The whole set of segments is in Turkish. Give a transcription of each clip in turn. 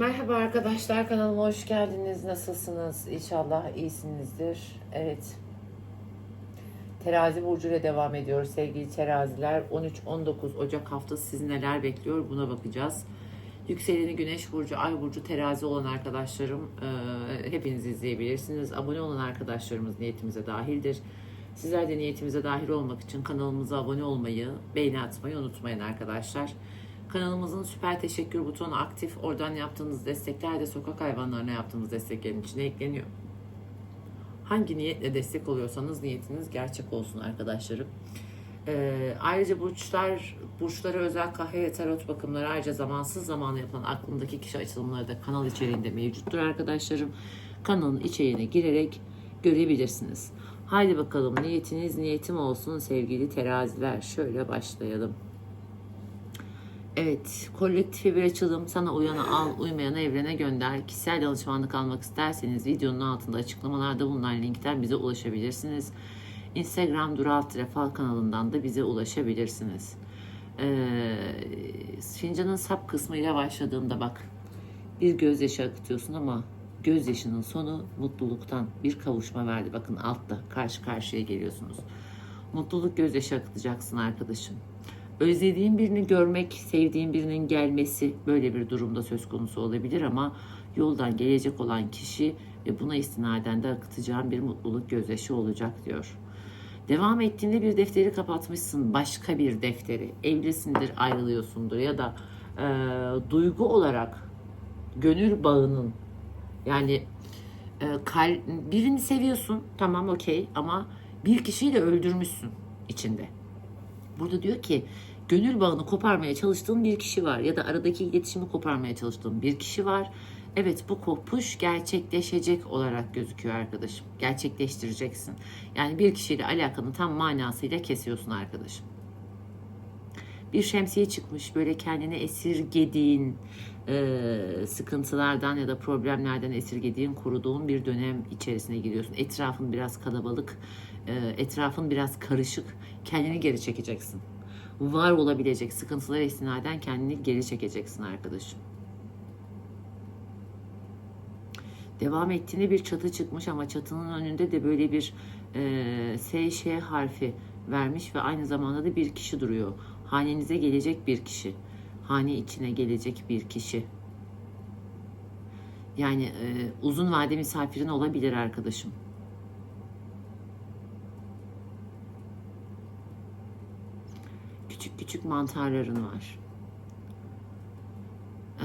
Merhaba arkadaşlar kanalıma hoş geldiniz. Nasılsınız? İnşallah iyisinizdir. Evet. Terazi burcu ile devam ediyoruz sevgili teraziler. 13-19 Ocak haftası sizi neler bekliyor buna bakacağız. Yükseleni Güneş burcu, Ay burcu terazi olan arkadaşlarım e, hepiniz izleyebilirsiniz. Abone olan arkadaşlarımız niyetimize dahildir. Sizler de niyetimize dahil olmak için kanalımıza abone olmayı, beğeni atmayı unutmayın arkadaşlar. Kanalımızın süper teşekkür butonu aktif. Oradan yaptığınız destekler de sokak hayvanlarına yaptığımız desteklerin içine ekleniyor. Hangi niyetle destek oluyorsanız niyetiniz gerçek olsun arkadaşlarım. Ee, ayrıca burçlar, burçlara özel kahve ve tarot bakımları ayrıca zamansız zamanla yapılan aklımdaki kişi açılımları da kanal içeriğinde mevcuttur arkadaşlarım. Kanalın içeriğine girerek görebilirsiniz. Haydi bakalım niyetiniz niyetim olsun sevgili teraziler. Şöyle başlayalım. Evet, kolektife bir açılım. Sana uyanı al, uymayanı evrene gönder. Kişisel danışmanlık almak isterseniz videonun altında açıklamalarda bulunan linkten bize ulaşabilirsiniz. Instagram Dural Trefal kanalından da bize ulaşabilirsiniz. Ee, fincanın sap kısmıyla başladığında bak bir gözyaşı akıtıyorsun ama gözyaşının sonu mutluluktan bir kavuşma verdi. Bakın altta karşı karşıya geliyorsunuz. Mutluluk gözyaşı akıtacaksın arkadaşım. Özlediğin birini görmek, sevdiğin birinin gelmesi böyle bir durumda söz konusu olabilir ama yoldan gelecek olan kişi ve buna istinaden de akıtacağın bir mutluluk gözyaşı olacak diyor. Devam ettiğinde bir defteri kapatmışsın, başka bir defteri. Evlisindir, ayrılıyorsundur ya da e, duygu olarak gönül bağının yani e, kal, birini seviyorsun tamam okey ama bir kişiyi de öldürmüşsün içinde. Burada diyor ki gönül bağını koparmaya çalıştığın bir kişi var ya da aradaki iletişimi koparmaya çalıştığın bir kişi var. Evet bu kopuş gerçekleşecek olarak gözüküyor arkadaşım. Gerçekleştireceksin. Yani bir kişiyle alakanı tam manasıyla kesiyorsun arkadaşım. Bir şemsiye çıkmış böyle kendine esirgediğin e, sıkıntılardan ya da problemlerden esirgediğin kuruduğun bir dönem içerisine giriyorsun. Etrafın biraz kalabalık, e, etrafın biraz karışık. Kendini geri çekeceksin var olabilecek sıkıntılara istinaden kendini geri çekeceksin arkadaşım. Devam ettiğinde bir çatı çıkmış ama çatının önünde de böyle bir e, SŞ harfi vermiş ve aynı zamanda da bir kişi duruyor. Hanenize gelecek bir kişi. Hane içine gelecek bir kişi. Yani e, uzun vade misafirin olabilir arkadaşım. Küçük küçük mantarların var. Ee,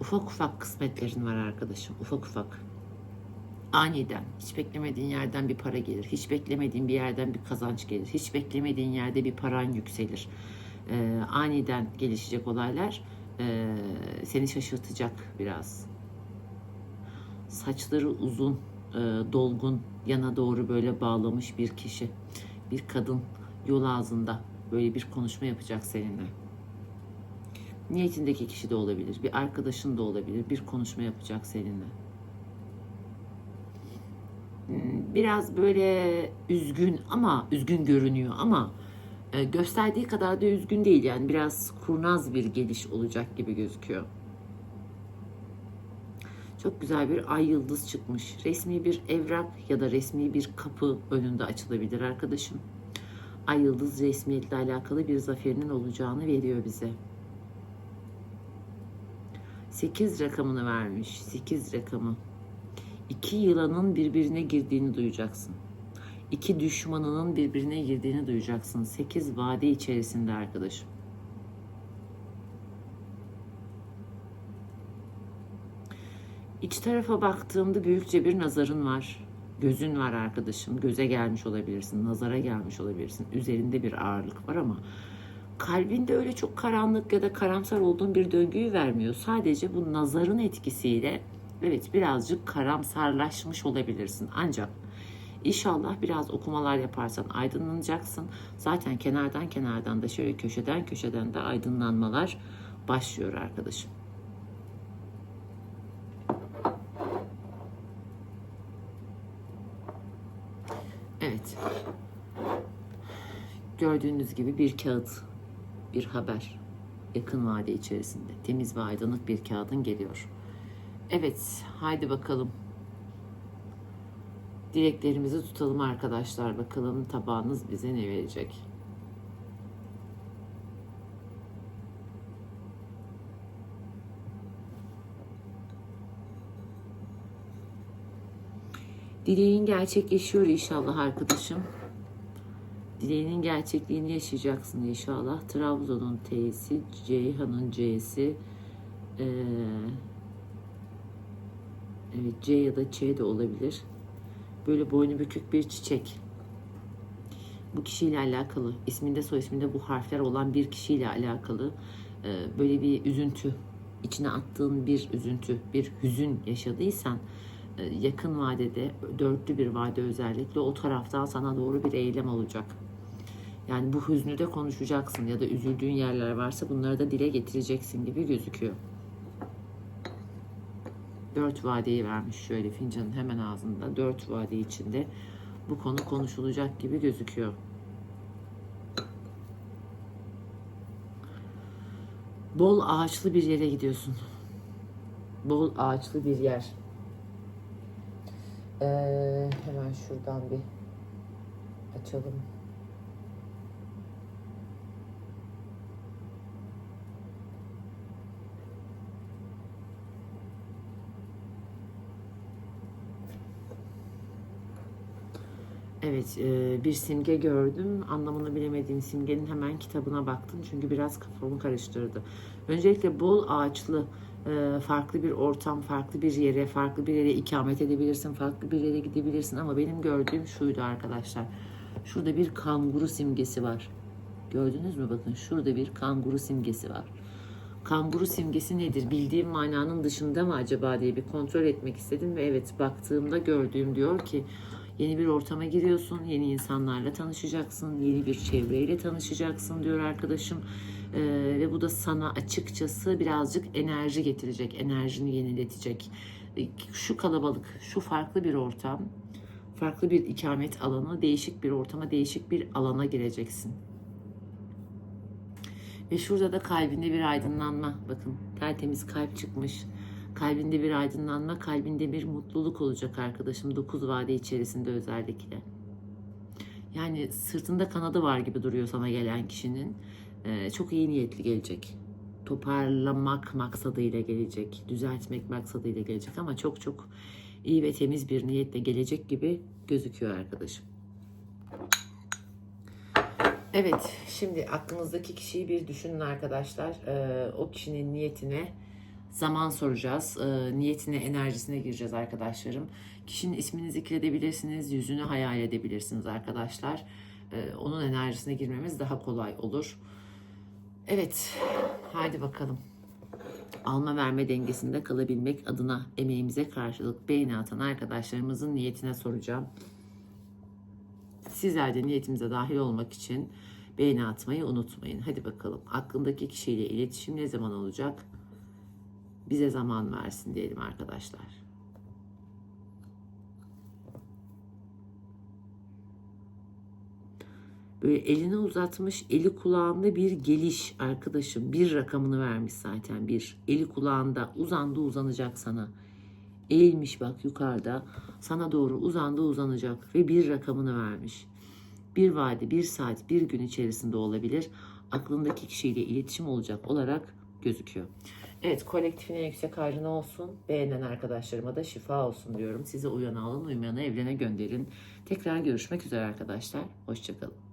ufak ufak kısmetlerin var arkadaşım. Ufak ufak. Aniden, hiç beklemediğin yerden bir para gelir. Hiç beklemediğin bir yerden bir kazanç gelir. Hiç beklemediğin yerde bir paran yükselir. Ee, aniden gelişecek olaylar e, seni şaşırtacak biraz. Saçları uzun, e, dolgun, yana doğru böyle bağlamış bir kişi. Bir kadın yol ağzında böyle bir konuşma yapacak seninle. Niyetindeki kişi de olabilir, bir arkadaşın da olabilir, bir konuşma yapacak seninle. Hmm, biraz böyle üzgün ama üzgün görünüyor ama e, gösterdiği kadar da üzgün değil yani biraz kurnaz bir geliş olacak gibi gözüküyor. Çok güzel bir ay yıldız çıkmış. Resmi bir evrak ya da resmi bir kapı önünde açılabilir arkadaşım. Ay yıldız resmiyetle alakalı bir zaferinin olacağını veriyor bize. 8 rakamını vermiş. 8 rakamı. İki yılanın birbirine girdiğini duyacaksın. İki düşmanının birbirine girdiğini duyacaksın. 8 vade içerisinde arkadaşım. İç tarafa baktığımda büyükçe bir nazarın var gözün var arkadaşım. Göze gelmiş olabilirsin, nazara gelmiş olabilirsin. Üzerinde bir ağırlık var ama kalbinde öyle çok karanlık ya da karamsar olduğun bir döngüyü vermiyor. Sadece bu nazarın etkisiyle evet birazcık karamsarlaşmış olabilirsin. Ancak İnşallah biraz okumalar yaparsan aydınlanacaksın. Zaten kenardan kenardan da şöyle köşeden köşeden de aydınlanmalar başlıyor arkadaşım. Evet. Gördüğünüz gibi bir kağıt, bir haber yakın vade içerisinde. Temiz ve aydınlık bir kağıdın geliyor. Evet, haydi bakalım. Dileklerimizi tutalım arkadaşlar. Bakalım tabağınız bize ne verecek? Dileğin gerçekleşiyor inşallah arkadaşım. Dileğinin gerçekliğini yaşayacaksın inşallah. Trabzon'un T'si, Ceyhan'ın C'si, ee, evet C ya da Ç de olabilir. Böyle boynu bükük bir çiçek. Bu kişiyle alakalı, isminde soy isminde bu harfler olan bir kişiyle alakalı ee, böyle bir üzüntü, içine attığın bir üzüntü, bir hüzün yaşadıysan yakın vadede, dörtlü bir vade özellikle o taraftan sana doğru bir eylem olacak. Yani bu hüznü de konuşacaksın ya da üzüldüğün yerler varsa bunları da dile getireceksin gibi gözüküyor. Dört vadeyi vermiş şöyle fincanın hemen ağzında. Dört vade içinde bu konu konuşulacak gibi gözüküyor. Bol ağaçlı bir yere gidiyorsun. Bol ağaçlı bir yer. Ee, hemen şuradan bir açalım. Evet, e, bir simge gördüm. Anlamını bilemediğim simgenin hemen kitabına baktım. Çünkü biraz kafamı karıştırdı. Öncelikle bol ağaçlı, farklı bir ortam, farklı bir yere, farklı bir yere ikamet edebilirsin, farklı bir yere gidebilirsin. Ama benim gördüğüm şuydu arkadaşlar. Şurada bir kanguru simgesi var. Gördünüz mü? Bakın şurada bir kanguru simgesi var. Kanguru simgesi nedir? Bildiğim mananın dışında mı acaba diye bir kontrol etmek istedim ve evet baktığımda gördüğüm diyor ki Yeni bir ortama giriyorsun, yeni insanlarla tanışacaksın, yeni bir çevreyle tanışacaksın diyor arkadaşım. Ee, ve bu da sana açıkçası birazcık enerji getirecek, enerjini yeniletecek. Ee, Şu kalabalık, şu farklı bir ortam, farklı bir ikamet alanı, değişik bir ortama, değişik bir alana gireceksin. Ve şurada da kalbinde bir aydınlanma. Bakın tertemiz kalp çıkmış. Kalbinde bir aydınlanma, kalbinde bir mutluluk olacak arkadaşım. Dokuz vade içerisinde özellikle. Yani sırtında kanadı var gibi duruyor sana gelen kişinin. Ee, çok iyi niyetli gelecek. Toparlamak maksadıyla gelecek. Düzeltmek maksadıyla gelecek ama çok çok iyi ve temiz bir niyetle gelecek gibi gözüküyor arkadaşım. Evet, şimdi aklınızdaki kişiyi bir düşünün arkadaşlar. Ee, o kişinin niyetine zaman soracağız. Ee, niyetine, enerjisine gireceğiz arkadaşlarım. Kişinin ismini zikredebilirsiniz, yüzünü hayal edebilirsiniz arkadaşlar. Ee, onun enerjisine girmemiz daha kolay olur. Evet, haydi bakalım. Alma verme dengesinde kalabilmek adına emeğimize karşılık beğeni atan arkadaşlarımızın niyetine soracağım. Sizler de niyetimize dahil olmak için beğeni atmayı unutmayın. Hadi bakalım. Aklındaki kişiyle iletişim ne zaman olacak? Bize zaman versin diyelim arkadaşlar. Böyle elini uzatmış, eli kulağında bir geliş arkadaşım. Bir rakamını vermiş zaten bir. Eli kulağında uzandı uzanacak sana. Eğilmiş bak yukarıda. Sana doğru uzandı uzanacak ve bir rakamını vermiş. Bir vade, bir saat, bir gün içerisinde olabilir. Aklındaki kişiyle iletişim olacak olarak gözüküyor. Evet kolektifin en yüksek hayrına olsun. Beğenen arkadaşlarıma da şifa olsun diyorum. Size uyana alın, uymayana evrene gönderin. Tekrar görüşmek üzere arkadaşlar. Hoşçakalın.